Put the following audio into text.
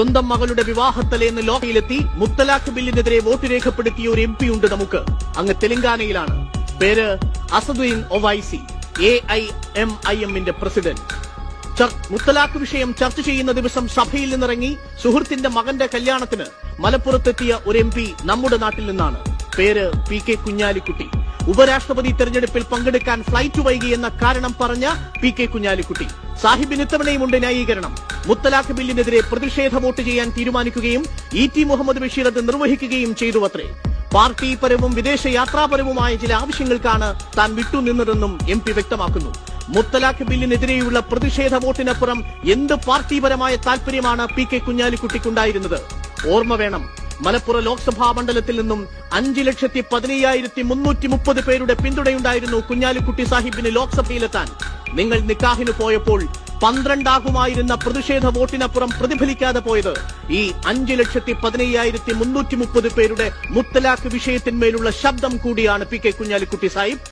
സ്വന്തം മകളുടെ വിവാഹത്തലേന്ന് ലോഹയിലെത്തി മുത്തലാഖ് ബില്ലിനെതിരെ വോട്ട് രേഖപ്പെടുത്തിയ ഒരു എം പി ഉണ്ട് നമുക്ക്. അങ്ങ് തെലങ്കാനയിലാണ്. പേര് Asaduddin Owaisi A I M I എമ്മിന്റെ പ്രസിഡന്റ്. മുത്തലാഖ് വിഷയം ചർച്ച ചെയ്യുന്ന ദിവസം സഭയിൽ നിന്നിറങ്ങി സുഹൃത്തിന്റെ മകന്റെ കല്യാണത്തിന് മലപ്പുറത്തെത്തിയ ഒരു എം നമ്മുടെ നാട്ടിൽ നിന്നാണ്. പേര് പി കെ കുഞ്ഞാലിക്കുട്ടി. ഉപരാഷ്ട്രപതി തെരഞ്ഞെടുപ്പിൽ പങ്കെടുക്കാൻ ഫ്ലൈറ്റ് വൈകി എന്ന കാരണം പറഞ്ഞ പി കെ കുഞ്ഞാലിക്കുട്ടി. സാഹിബിന് ഇത്തവണയുമുണ്ട് ന്യായീകരണം. മുത്തലാഖ് ബില്ലിനെതിരെ പ്രതിഷേധ വോട്ട് ചെയ്യാൻ തീരുമാനിക്കുകയും ഇ ടി മുഹമ്മദ് ബഷീർ അത് നിർവഹിക്കുകയും ചെയ്തു അത്രേ പാർട്ടിപരവും വിദേശ യാത്രാപരവുമായ ചില ആവശ്യങ്ങൾക്കാണ് താൻ വിട്ടുനിന്നതെന്നും എം പി വ്യക്തമാക്കുന്നു. മുത്തലാഖ് ബില്ലിനെതിരെയുള്ള പ്രതിഷേധ വോട്ടിനപ്പുറം എന്ത് പാർട്ടിപരമായ താൽപര്യമാണ് പി കെ കുഞ്ഞാലിക്കുട്ടിക്കുണ്ടായിരുന്നത്? ഓർമ്മ വേണം. മലപ്പുറം ലോക്സഭാ മണ്ഡലത്തിൽ നിന്നും അഞ്ച് ലക്ഷത്തി പതിനയ്യായിരത്തി മുന്നൂറ്റി മുപ്പത് പേരുടെ പിന്തുണയുണ്ടായിരുന്നു കുഞ്ഞാലിക്കുട്ടി സാഹിബിന് ലോക്സഭയിലെത്താൻ. നിങ്ങൾ നിക്കാഹിന് പോയപ്പോൾ പന്ത്രണ്ടാകുമായിരുന്ന പ്രതിഷേധ വോട്ടിനപ്പുറം പ്രതിഫലിക്കാതെ പോയത്. ഈ അഞ്ച് ലക്ഷത്തി പതിനയ്യായിരത്തി മുന്നൂറ്റി മുപ്പത് പേരുടെ മുത്തലാഖ് വിഷയത്തിന്മേലുള്ള ശബ്ദം കൂടിയാണ് പി കെ കുഞ്ഞാലിക്കുട്ടി സാഹിബ്.